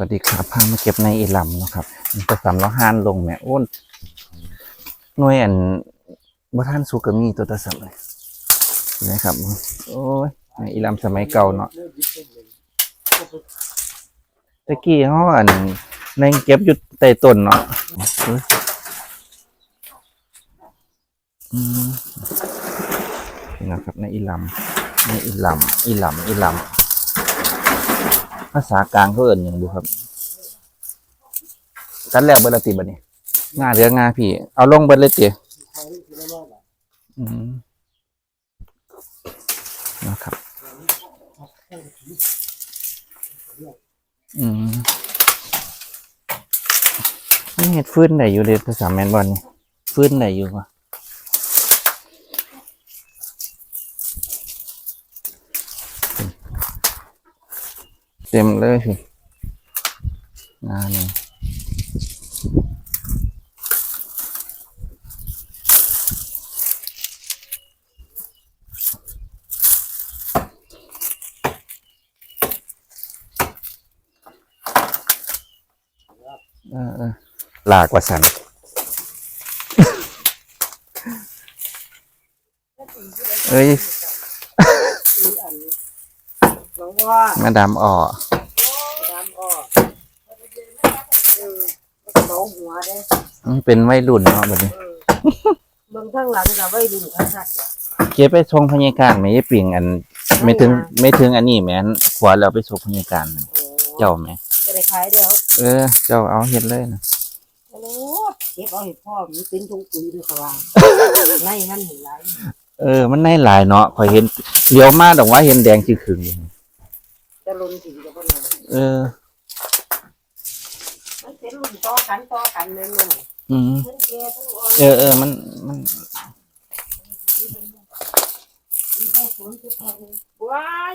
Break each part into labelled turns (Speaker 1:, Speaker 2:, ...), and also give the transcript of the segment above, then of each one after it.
Speaker 1: วัสดีครับพามาเก็บในอีหลำเนะครับมันก็สำล้อห้านลงแม่โอ้นหน่วยอันบ่ท่านสุกก็มีตัวตะสับเลยนะครับ โอ้ยในอีหลำสมัยเก่าเนาะตะกี้เขาอันในเก็บอยู่ใต้ต้นเนาะเอ้ยอืมนี่นะครับในอีหลำในอีหลำอีหลำอีหลำ ภาษากลางเขาเอิ่นอย่างดูครับกันแล้วเบอร์ละติบัดนี้งาเหลืองาพี่ เอาลงเบอร์เลยติอืมนะครับ อืมนี่เห็ดฟื้นไหนอยู่เลยภาษาแมนบอลนี่ฟื้นไหนอยู่วะ เต็มเลยพี่งานนี่เออเออลากว่าสันเอ้ย
Speaker 2: น้องว่า
Speaker 1: มาดามอ่อ
Speaker 2: ดำออกเออเมาหัวเด้
Speaker 1: มันเป็นวัยรุ่นเนาะแบบนี้
Speaker 2: เออเบิ่งข้างหลังกับไว้รุ่นข้างสัตว์ว่ะ
Speaker 1: เก็บไปชงพญาการไหมยายปิ่งอัน ไม่ถึงไม่ถึงอันนี้แหม่นขวาแล้วไปชงพญาการ
Speaker 2: โอ้
Speaker 1: เจ้าไหม
Speaker 2: จะได้ขายเดียว
Speaker 1: เออ เจ้าเอาเห็ดเลยนะ
Speaker 2: โอ้เก็บเอาให้พ่อมันเป็นทงปุ๋ยด้วยเขาว่าไล่มันเห็นไร
Speaker 1: เออ มันในหลายเนาะข่อยเห็นเลี้ยวมาดอกว่าเห็นแดงจืดขึงอยู่
Speaker 2: จะลนถึงจะเป็นไง
Speaker 1: เออ
Speaker 2: มันเป็นรุ่นต่อกันต่อกันเลยมึง
Speaker 1: อืม
Speaker 2: ทั้งแก่ทั้งอ่อน
Speaker 1: เออเออมันมัน
Speaker 2: ว้าย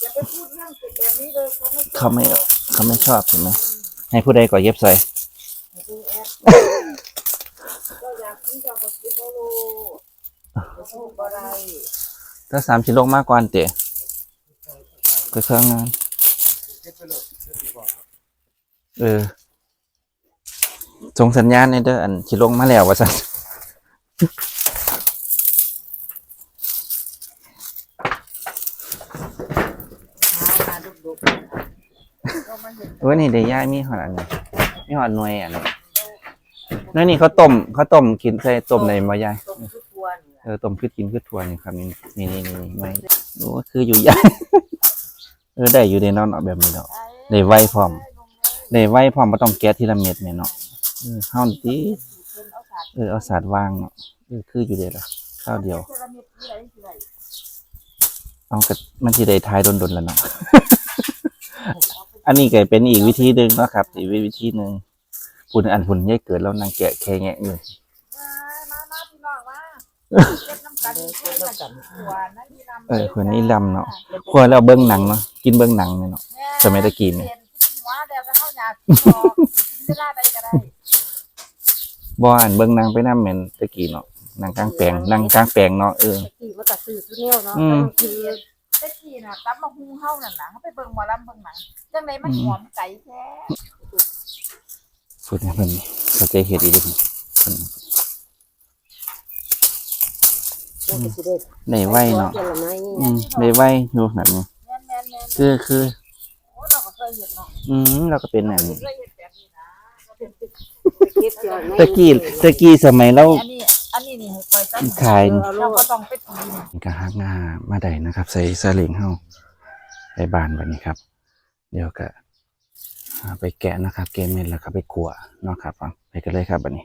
Speaker 2: อย่าไปพูดเรื่องเกิดแบบนี้เลยเขาไม่
Speaker 1: เขาไม่เขาไม่ชอบใช่ไหมให้ผู้ใดก่อเย็บใส่
Speaker 2: ดูแอปก็อยากกินเจ้าก็กินเอาโลจะสู้บ่ได้
Speaker 1: ถ้าสามชิโลมากกว่าอันเตะ ก็เครื่องงานเออส่งสัญญาณในเด้ออันชิโลมาแล้วว่าสัน
Speaker 2: หาดุกๆก็มันเห็น
Speaker 1: เว้ยนี่เดี๋ยวย่ายมีหอดอันนี้มีหอดหน่วยอันนี้นั่นนี่เขาต้มเขาต้มกินใส่ต้มในมายาย
Speaker 2: ต้มทุกวัน
Speaker 1: เออต้มคือกินคือถั่วนี่ครับนี่นี่นี่ไม่โอ้คืออยู่ยาย เออได้อยู่ในนาะเนาะแบบนี้เนาะได้ไวพร้อมได้ไวพร้อมบ่ต้องแกะทีละเม็ดแม่เนาะเออเฮานี่ติเออเอาสาดวางเนาะเออคืออยู่เด้ล่ะข้าวเดียวเอากะมันสิได้ทายดนๆแล้วเนาะอันนี้ก็เป็นอีกวิธีหนึ่งนะครับอีกวิธีหนึ่งปุ่นอันปุ่นแยกเกิดแล้วนางแกะแค่แงะอยู่
Speaker 3: มามาพี่น้องมา เก็บน้ำกันเก็บน้ำกันหัวนะพี่น้ำ
Speaker 1: เออคนนี้ลำเนาะควรเราเบิ้งหนังเนาะกินเบิ้งหนังเนี่ยเนาะสมัยตะกี้เนี่ย
Speaker 3: หัวเดี๋ยวจะเข้าหยาดกินเวลาใดก็ได้
Speaker 1: บ่อ่านเบิ้งหนังไปน้ำเหม็นตะกี้เนาะหนังกลางแปลงหนังกลางแปลงเนาะเออ
Speaker 2: ขี่มาตัดสื่อทุเนียวเนาะ
Speaker 1: อืม
Speaker 2: คือ
Speaker 3: ตะกี้น่ะตับมาหุงเฮานั่นน่ะเขาไปเบิ่งหมอลำเบิ่งหนังจังไดมันหอมไก่แท้
Speaker 1: พูดเนี่ยเพิ่นเขาใจเฮ็ดอีกเดิเพิ่น
Speaker 2: เราก็สิ ได้
Speaker 1: ได้ไวเนาะ
Speaker 2: เจรไม้นี่
Speaker 1: อืมได้ไวอยู่แบบนี้
Speaker 3: แม่นแม่นแม่น
Speaker 1: คือคือ
Speaker 3: โอ้เราก็เคยเห็นเนาะ
Speaker 1: อืมเราก็เป็นแบบนี้
Speaker 3: เคยเห็นแบบนี้นะ
Speaker 2: เก็บเจรไม้
Speaker 1: ตะกี้ตะกี้สมัยเรา
Speaker 3: อันนี้อันนี้นี่ให้คอยตัด
Speaker 1: ขาย
Speaker 3: เราก็ต้องไปตีน
Speaker 1: ก็หักงามาได้นะครับ ใส่ซาเล้งเฮาไปบ้านบัดนี้ครับ เดี๋ยวก็เอาไปแกะนะครับ เกมเม็ดแล้วก็ไปขั่วเนาะครับเอาไปกันเลยครับบัดนี้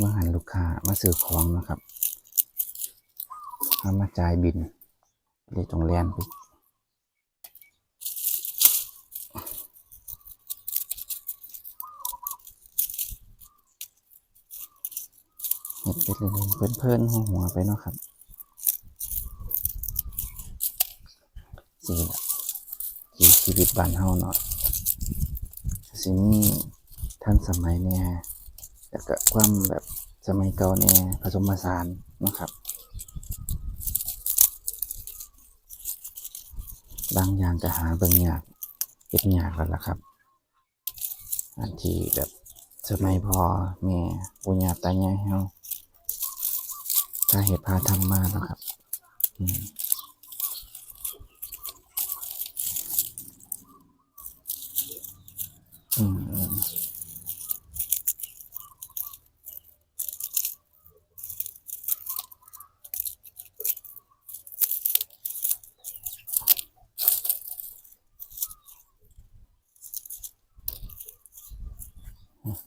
Speaker 1: มื่อหันลูกค้ามาซื้อของนะครับามาจ่ายบินเดี๋ยตรงแลนไปเห็ดไปเรื่อยเพื่อนๆหัวหัวไปเนาะครับสีละสีชีวิตบ้านเฮาเนาะสิมีทันสมัยเนี่ย แล้วก็ความแบบสมัยเก่าเนี่ยผสมผสานนะครับ บางอย่างก็หาเบิ่งยากเฮ็ดยากแล้วล่ะครับอันที่แบบสมัยพ่อแม่ปู่ย่าตายายเฮาถ้าเฮ็ดพาทำมาแล้วครับ อืม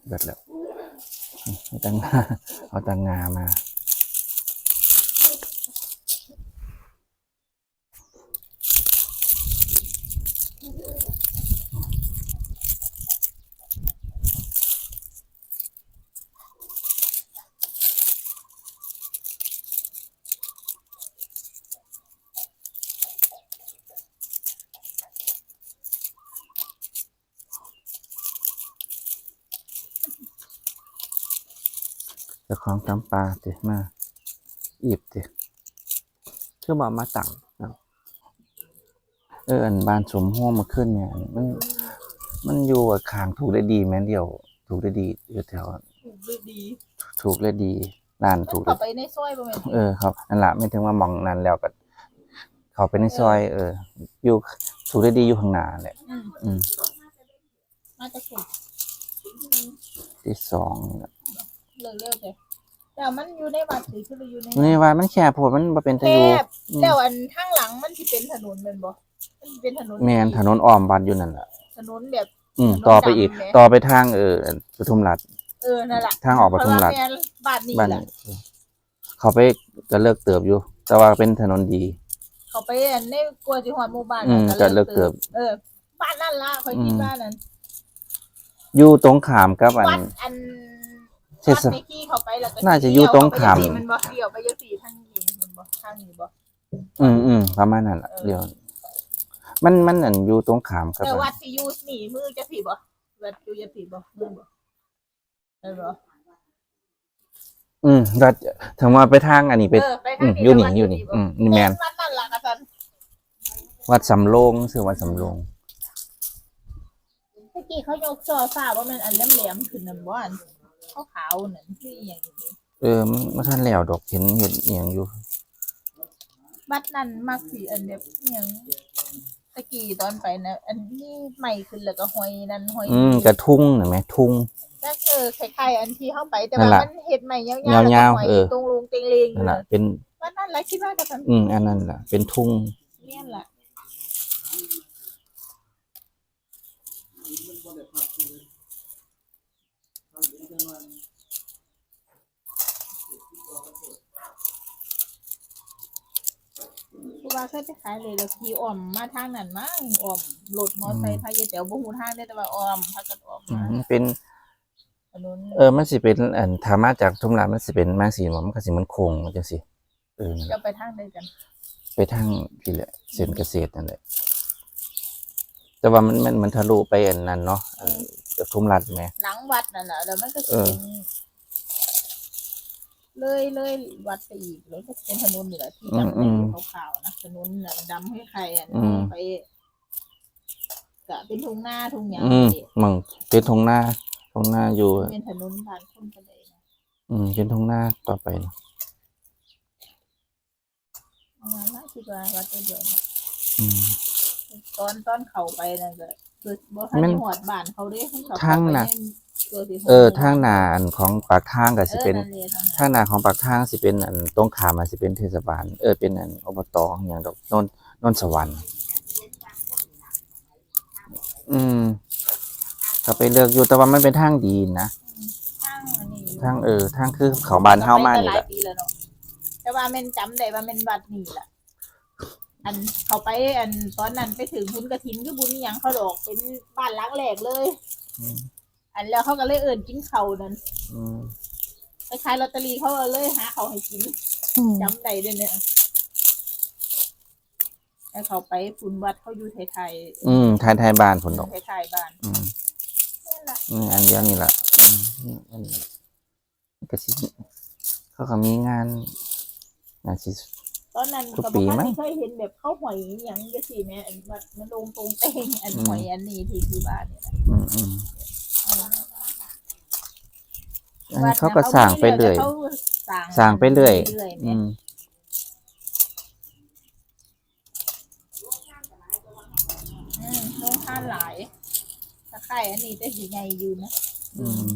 Speaker 1: เบิดแล้วเอาตังงาเอาตังงามา เจ้าของตำปลาเตมาอีบเตคือบอกมาตังเนาะเอออันบานสมห้วงมาขึ้นเนี่ยมัน มันอยู่กับคางถูกได้ดีแม่นเดียว ถูกได้ดีอยู่แถว
Speaker 4: ถูกด้วยดี
Speaker 1: ถูกได้ดีร้าน
Speaker 4: มัน
Speaker 1: ถูก
Speaker 4: เข้า
Speaker 1: ได้
Speaker 4: ไปในซอยบ่แม่น
Speaker 1: เออครับนั่นละไม่ถึงว่ามองนั้นแล้วก็เขาไปในซอย เออ อยู่ถูกได้ดีอยู่ข้างหน้าแหละ
Speaker 4: อืม
Speaker 1: อืม
Speaker 4: มาจะถูก
Speaker 1: ที่สองนี่ล่ะ
Speaker 4: เร็วเร็วๆเลยแต่มันอยู่ในวัดหรือคืออยู่ใน
Speaker 1: อยู่ในว่ามันแคบโพดมันบ่เป็นตะ
Speaker 4: แค
Speaker 1: ยู
Speaker 4: บแล้วอันข้างหลังมันสิเป็นถนนแม่นบ่มันสิเป็นถนน
Speaker 1: แม่นถนนอ้อมบัดอยู่นั่นล่ะ
Speaker 4: ถนนแบบ
Speaker 1: อืม
Speaker 4: ถนน
Speaker 1: ต่อไปอีก
Speaker 4: ดำไหม
Speaker 1: ต่อไปทางเออปทุมรัฐ
Speaker 4: เออนั่นล่ะ
Speaker 1: ทางออกปทุมรัฐ
Speaker 4: เพาะว่าแม่นบ้านนี้
Speaker 1: บ้าน
Speaker 4: แหละ
Speaker 1: นี้เขาไปก็เลิกเติบอยู่ แต่ว่าเป็นถนนดี
Speaker 4: เขาไปอันในกลัวสิฮอดหมู่บ้าน
Speaker 1: อืม
Speaker 4: น่ะ
Speaker 1: ก็เลิกเติบ
Speaker 4: เออ บ้านนั่นล่ะค่อยคิด
Speaker 1: อืม
Speaker 4: ว่านั่น
Speaker 1: อยู่ตรงขามกับอัน
Speaker 4: วัดอัน
Speaker 1: เท
Speaker 4: วัด
Speaker 1: ศ
Speaker 4: ในที่เขาไปแล้วก็
Speaker 1: น่าจะอยู่ตรงข้าม
Speaker 4: เลี้ยวไปจังซี่มันบ่เลี้ยวไปจังซี่ทางนี้มันบ่ทางนี้บ่
Speaker 1: อืมอืมประมาณนั้นล่ะ
Speaker 4: เออ
Speaker 1: เดี๋ยว มันมันอันอยู่ตรงขามกับ
Speaker 4: แต่
Speaker 1: อัน
Speaker 4: วัดที่อยู่นี่มือจะผิดบ่วัดอยู่จะผิดบ่มือบ่เออบ่
Speaker 1: อืมก็ถึงว่าไปทางอันนี้ไป
Speaker 4: เออไป
Speaker 1: อื
Speaker 4: ทาง
Speaker 1: มอยู่นี่
Speaker 4: วัด
Speaker 1: อยู่นี่
Speaker 4: บ่
Speaker 1: อืมนี่แม่น
Speaker 4: วัดนั่นล่ะกะซัน
Speaker 1: วัดสำโรงชื่อวัดสำโรง
Speaker 4: เมื่อกี้เขายกซอฟ้าว่ามันอันแหลมๆขึ้นนั่นบ่อัน ขาวๆนั่นคืออีหยังนี่
Speaker 1: เออมันมันทันแล้วดอกเห็นเห็นอหย่างอยู่
Speaker 4: วัดนั้นมักสิอันแบบอีหยังตะกี้ตอนไปนะอันนี้ใหม่ขึ้นแล้วก็ห้อยนั่นห้อย
Speaker 1: อืมกระทุ่งเห็นไหมทุ่ง
Speaker 4: ก็เออคล้ายๆอันที่เข้าไปแต่
Speaker 1: นั่
Speaker 4: ว่าน
Speaker 1: ล่ะ
Speaker 4: มันเห็ดใหม่ยาวๆ
Speaker 1: ยาวๆ
Speaker 4: แล้วก็ห้ย
Speaker 1: เออ
Speaker 4: ตรงลุงเต็งเลงอ
Speaker 1: นั่
Speaker 4: ยู่
Speaker 1: นแหละเป็น
Speaker 4: ว่านั่นแหละคิดว่าก็ทำ
Speaker 1: อืมอันนั้นแหละเป็นทุ่ง
Speaker 4: เนี่ยแหละกู ว่าเคยไปขายเลยแล้วขี่อ้อมมาทางนั้นมั้งอ้อมรถมอไซค์พายายแต๋วบ่ฮู้ทางเด้อแต่ว่าอ้อมพากันอ้อม
Speaker 1: อื
Speaker 4: มาม
Speaker 1: มันเป็น
Speaker 4: ถนน
Speaker 1: เออ มันสิเป็นอันธรรมาจากทุ่งลามันสิเป็นมาสีหมอมันก็สิมันโค้งจังซี่เออนั่นแห
Speaker 4: จะ
Speaker 1: ละ
Speaker 4: ไปทางใดกัน
Speaker 1: ไปทางพี่แหละเส้นเกษตรนั่นแหละ แต่ว่ามันมันมันทะลุไปอันนั้นเนาะอันทุ่มรัดไหม
Speaker 4: หลังวัดนั่นน่ะแล้วมันก็สิ
Speaker 1: เออ
Speaker 4: เป็น เลยเลยวัดไปอีกแล้วก็เป็นถนนนี่แหละที่จำได้อยู่ขาวๆนะถนนน่ะดำให้ใครอะไปก็เป็นทุ่งนาทุ่งหญ้า
Speaker 1: อืมมังเป็นทงหน้าทงหน้าอยู่
Speaker 4: เป็นถนนผ่านคนไปเลยนะ
Speaker 1: อืมเป็นทงหน้าต่อไปนะ
Speaker 4: ประมาณนั้นคิดว่าวัดเดียวนะ
Speaker 1: อืม
Speaker 4: ตอนตอนเขาไปนั่นก็ คือบ่ทัน
Speaker 1: มั
Speaker 4: ได้
Speaker 1: น
Speaker 4: หอดบ้านเขาเด้เพิ่นเขา
Speaker 1: ทางน่ะ
Speaker 4: ไปในตัวสิหด
Speaker 1: เออทางหน้าอันของปากทางก็สิเป็น
Speaker 4: ออนั่นแหละทาง
Speaker 1: ทางหน้าของปากทางสิเป็นอันตรงขามมาสิเป็นเทศบาล เออเป็นอันอบตอหย่างดอกโนนโนนสวรรค์ อืมก็ไปเลือกอยู่แต่ว่ามันเป็นทางดีนะ
Speaker 4: ทางอันนี้
Speaker 1: ทางเออทางคือเขาบานเฮามานี่
Speaker 4: ห
Speaker 1: แห
Speaker 4: ลาย
Speaker 1: ละ
Speaker 4: ปีแล้วเนาะแต่ว่าแม่นจำได้ว่าแม่นวัดนี่ล่ะ อันเขาไปอันตอนนั้นไปถึงบุญกระถินคือบุญอิหยังเขาดอกเป็นบ้านหลังแรกเลย
Speaker 1: อืม
Speaker 4: อันแล้วเขาก็เลยเอิ้นกินเขาวนั่น
Speaker 1: อืม
Speaker 4: ไปขายลอตเตอรี่เขาก็เลยหาเขาวให้กินจำได้ด้วยเนี่ยแล้วเขาไปฝุ่นวัดเขาอยู่ไทย
Speaker 1: อืมทายทายบ้านผล
Speaker 4: ๆ
Speaker 1: ดอก
Speaker 4: ไทยๆบ้าน
Speaker 1: อืม
Speaker 4: นั่นแหละ
Speaker 1: อืมอันเดียวนี่แหละอืมอันนี้ก็สิเขาก็มีงานงานสิ
Speaker 4: ตตอนนั้น
Speaker 1: ทุก
Speaker 4: ก็
Speaker 1: ปี
Speaker 4: บอกว่า
Speaker 1: มั้ง
Speaker 4: ไม่เคยเห็นแบบข้าวหอยอหย่างจะสิแม่อันมันมันลงตรงเตงอันหอยอันนี้ที่ที่บ้านเนี่ยนะ
Speaker 1: อืมอืมอันนี้เขาก็สร้างไปเรื่อย
Speaker 4: เขาสร้าง
Speaker 1: สร้างไปเรื่อย
Speaker 4: เรื่อยๆ
Speaker 1: อื
Speaker 4: แม่
Speaker 1: ม
Speaker 4: อืมลงทานหลายตะไคร่อันนี้จะสีใหญ่อยู่นะ
Speaker 1: อืม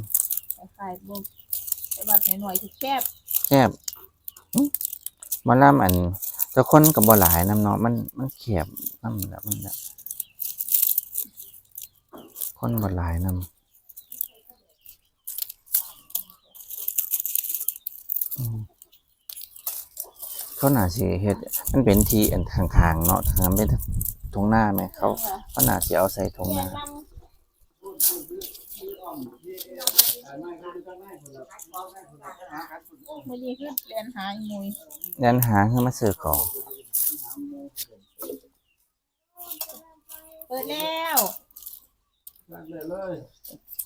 Speaker 4: ตะไคร่บ่แต่ว่าหน่อยๆคือแคบ
Speaker 1: แคบอื้อห มาล่ำอันเจ้าคนกับบ่หลายน้ำเนาะมันมันแคบน้ำแบบมันแบบคนบ่หลายน้ำอืมเขาหนาสิเฮ็ดมันเป็นที่อันข้างๆเนาะทางนั้นเป็นทงหน้าไหมเขาเขาหนาสิเอาใส่ทงห
Speaker 4: แนะ
Speaker 1: น้า
Speaker 4: นำ มื่อนี้คือเรียนหาอีมุย
Speaker 1: ยันหาเพื่อมาซื้อของ
Speaker 4: เปิดแล้ว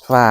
Speaker 1: ฟ้า